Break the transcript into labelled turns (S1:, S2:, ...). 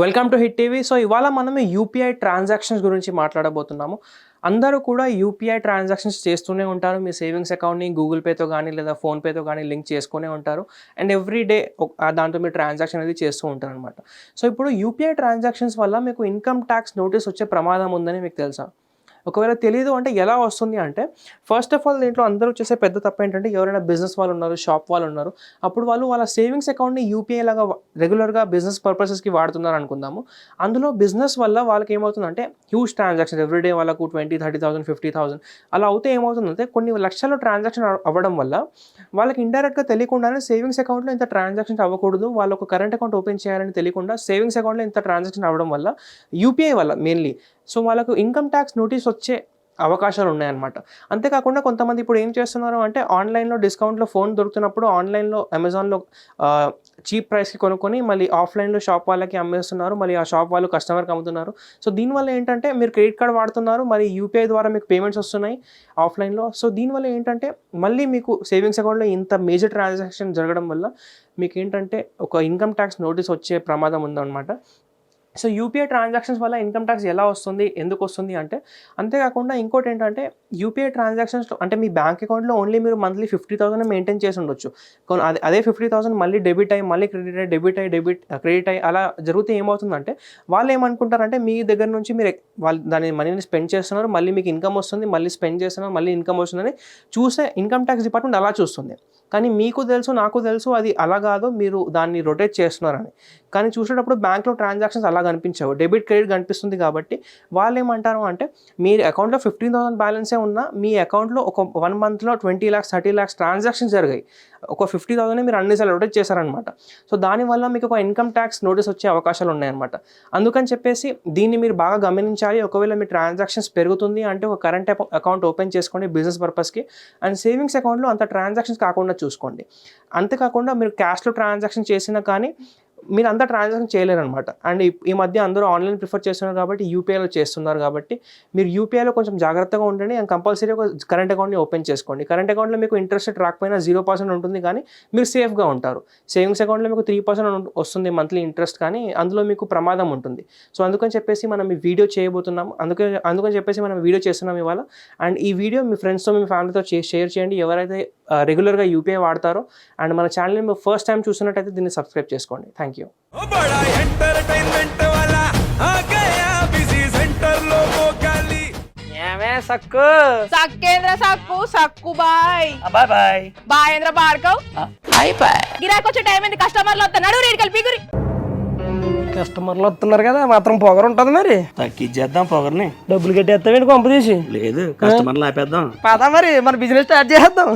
S1: Welcome to Hit TV so ఇవాళ మనం UPI transactions గురించి మాట్లాడబోతున్నాము. అందరూ కూడా యూపీఐ ట్రాన్సాక్షన్స్ చేస్తూనే ఉంటారు. మీ సేవింగ్స్ అకౌంట్ని గూగుల్ పేతో కానీ లేదా ఫోన్పేతో కానీ లింక్ చేసుకునే ఉంటారు. అండ్ ఎవ్రీ డే దాంతో మీరు ట్రాన్సాక్షన్ అనేది చేస్తూ ఉంటారు అనమాట సో ఇప్పుడు యూపీఐ ట్రాన్సాక్షన్స్ వల్ల మీకు ఇన్కమ్ ట్యాక్స్ నోటీస్ వచ్చే ప్రమాదం ఉందని మీకు తెలుసా? ఒకవేళ తెలియదు అంటే ఎలా వస్తుంది అంటే ఫస్ట్ ఆఫ్ ఆల్ దీంట్లో అందరూ చేసే పెద్ద తప్పు ఏంటంటే ఎవరైనా బిజినెస్ వాళ్ళు ఉన్నారు షాప్ వాళ్ళు ఉన్నారు అప్పుడు వాళ్ళు వాళ్ళ సేవింగ్స్ అకౌంట్ని యూపీఐ లాగా రెగ్యులర్గా బిజినెస్ పర్పసెస్కి వాడుతున్నారు అనుకుందాము. అందులో బిజినెస్ వల్ల వాళ్ళకి ఏమవుతుందంటే హ్యూజ్ ట్రాన్సాక్షన్ ఎవ్రీడే వాళ్ళకు twenty thirty thousand fifty thousand అలా అవుతే ఏమవుతుందంటే కొన్ని లక్షల ట్రాన్సాక్షన్ అవ్వడం వల్ల వాళ్ళకి ఇండైరెక్ట్గా తెలియకుండానే సేవింగ్స్ అకౌంట్లో ఇంత ట్రాన్సాక్షన్ అవ్వకూడదు వాళ్ళు ఒక కరెంట్ అకౌంట్ ఓపెన్ చేయాలని తెలియకుండా సేవింగ్స్ అకౌంట్లో ఇంత ట్రాన్సాక్షన్ అవ్వడం వల్ల యూపీఐ వల్ల మెయిన్లీ సో వాళ్ళకు ఇన్కమ్ ట్యాక్స్ నోటీస్ వచ్చే అవకాశాలు ఉన్నాయన్నమాట. అంతేకాకుండా కొంతమంది ఇప్పుడు ఏం చేస్తున్నారు అంటే ఆన్లైన్లో డిస్కౌంట్లో ఫోన్ దొరుకుతున్నప్పుడు ఆన్లైన్లో అమెజాన్లో చీప్ ప్రైస్కి కొనుక్కొని మళ్ళీ ఆఫ్లైన్లో షాప్ వాళ్ళకి అమ్మేస్తున్నారు. మళ్ళీ ఆ షాప్ వాళ్ళు కస్టమర్కి అమ్ముతున్నారు. సో దీనివల్ల ఏంటంటే మీరు క్రెడిట్ కార్డ్ వాడుతున్నారు. మరి యూపీఐ ద్వారా మీకు పేమెంట్స్ వస్తున్నాయి ఆఫ్లైన్లో సో దీనివల్ల ఏంటంటే మళ్ళీ మీకు సేవింగ్స్ అకౌంట్లో ఇంత మేజర్ ట్రాన్సాక్షన్ జరగడం వల్ల మీకు ఏంటంటే ఒక ఇన్కమ్ ట్యాక్స్ నోటీస్ వచ్చే ప్రమాదం ఉందన్నమాట. సో యూపీఐ ట్రాన్సాక్షన్స్ వల్ల ఇన్కమ్ ట్యాక్స్ ఎలా వస్తుంది? ఎందుకు వస్తుంది అంటే అంతేకాకుండా ఇంకోటి ఏంటంటే యూపీఐ ట్రాన్సాక్షన్స్ అంటే మీ బ్యాంక్ అకౌంట్లో ఓన్లీ మీరు మంత్లీ ఫిఫ్టీ థౌసండ్ మెయింటైన్ చేసి ఉండొచ్చు. అదే అదే ఫిఫ్టీ థౌసండ్ మళ్ళీ డెబిట్ అయ్యి మళ్ళీ క్రెడిట్ అయ్యి డెబిట్ అయ్యి డెబిట్ క్రెడిట్ అయ్యి అలా జరిగితే ఏమవుతుందంటే వాళ్ళు ఏమనుకుంటారంటే మీ దగ్గర నుంచి మీరు వాళ్ళు దాని మనీని స్పెండ్ చేస్తున్నారు మళ్ళీ మీకు ఇన్కమ్ వస్తుంది మళ్ళీ స్పెండ్ చేస్తున్నారు మళ్ళీ ఇన్కమ్ వస్తుందని చూసే ఇన్కమ్ ట్యాక్స్ డిపార్ట్మెంట్ అలా చూస్తుంది. కానీ మీకు తెలుసు నాకు తెలుసు అది అలా కాదు మీరు దాన్ని రొటేట్ చేస్తున్నారని. కానీ చూసేటప్పుడు బ్యాంక్లో ట్రాన్సాక్షన్స్ అలా కనిపించవు. డెబిట్ క్రెడిట్ కనిపిస్తుంది కాబట్టి వాళ్ళు ఏమంటారు అంటే మీ అకౌంట్లో ఫిఫ్టీన్ థౌసండ్ బ్యాలెన్సే ఉన్నా మీ అకౌంట్లో ఒక వన్ మంత్లో twenty lakhs thirty lakhs transactions జరిగాయి. ఒక ఫిఫ్టీ థౌసండ్ మీరు అన్నిసార్లు రొటేట్ చేశారనమాట సో దానివల్ల మీకు ఒక ఇన్కమ్ ట్యాక్స్ నోటీస్ వచ్చే అవకాశాలు ఉన్నాయన్నమాట. అందుకని చెప్పేసి దీన్ని మీరు బాగా గమనించాలి. ఒకవేళ మీ ట్రాన్సాక్షన్స్ పెరుగుతుంది అంటే ఒక కరెంట్ అకౌంట్ ఓపెన్ చేసుకోండి బిజినెస్ పర్పస్కి. అండ్ సేవింగ్స్ అకౌంట్లో అంత ట్రాన్సాక్షన్స్ కాకుండా చూసుకోండి. అంతేకాకుండా మీరు క్యాష్లో ట్రాన్సాక్షన్ చేసినా కానీ మీరు అంతా ట్రాన్సాక్షన్ చేయలేరు అనమాట అండ్ ఈ- మధ్య అందరూ ఆన్లైన్ ప్రిఫర్ చేస్తున్నారు కాబట్టి యూపీఐలో చేస్తున్నారు కాబట్టి మీరు యూపీఐలో కొంచెం జాగ్రత్తగా ఉండండి అండ్ కంపల్సరీ ఒక కరెంట్ అకౌంట్ని ఓపెన్ చేసుకోండి. కరెంట్ అకౌంట్లో మీకు ఇంట్రెస్ట్ రాకపోయినా జీరో పర్సెంట్ ఉంటుంది కానీ మీరు సేఫ్గా ఉంటారు. సేవింగ్స్ అకౌంట్లో మీకు త్రీ పర్సెంట్ వస్తుంది మంత్లీ ఇంట్రెస్ట్ కానీ అందులో మీకు ప్రమాదం ఉంటుంది. సో అందుకని చెప్పేసి మనం ఈ వీడియో చేయబోతున్నాం అందుకే అందుకని చెప్పేసి మనం వీడియో చేస్తున్నాం ఇవాళ. అండ్ ఈ వీడియో మీ ఫ్రెండ్స్తో మీ ఫ్యామిలీతో షేర్ చేయండి. ఎవరైతే రెగ్యులర్గా యూపీఐ వాడతారో. అండ్ మన ఛానల్ని ఫస్ట్ టైం చూసినట్టయితే దీన్ని సబ్స్క్రైబ్ చేసుకోండి. థ్యాంక్ యూ
S2: సక్కు?
S3: సక్కేంద్ర సక్కు సక్కు బాయ్.
S2: Bye bye.
S3: బాయ్ ఏంద్ర
S2: బార్కవ్
S3: బాయ్ బాయ్. గిరాకొచ్చే టైం ఏంది? కస్టమర్లు వస్తున్నాడు రేడికల్ పిగురి
S2: కస్టమర్లు వస్తున్నారు కదా మాత్రం పొగరు ఉంటుంది మరి.
S4: తగ్గించేద్దాం పొగర్ని.
S2: డబ్బులు కట్టేస్తావేంటి కొంప తీసి?
S4: లేదు కస్టమర్లు ఆపేద్దాం
S2: పదా మరి మన బిజినెస్ స్టార్ట్ చేద్దాం.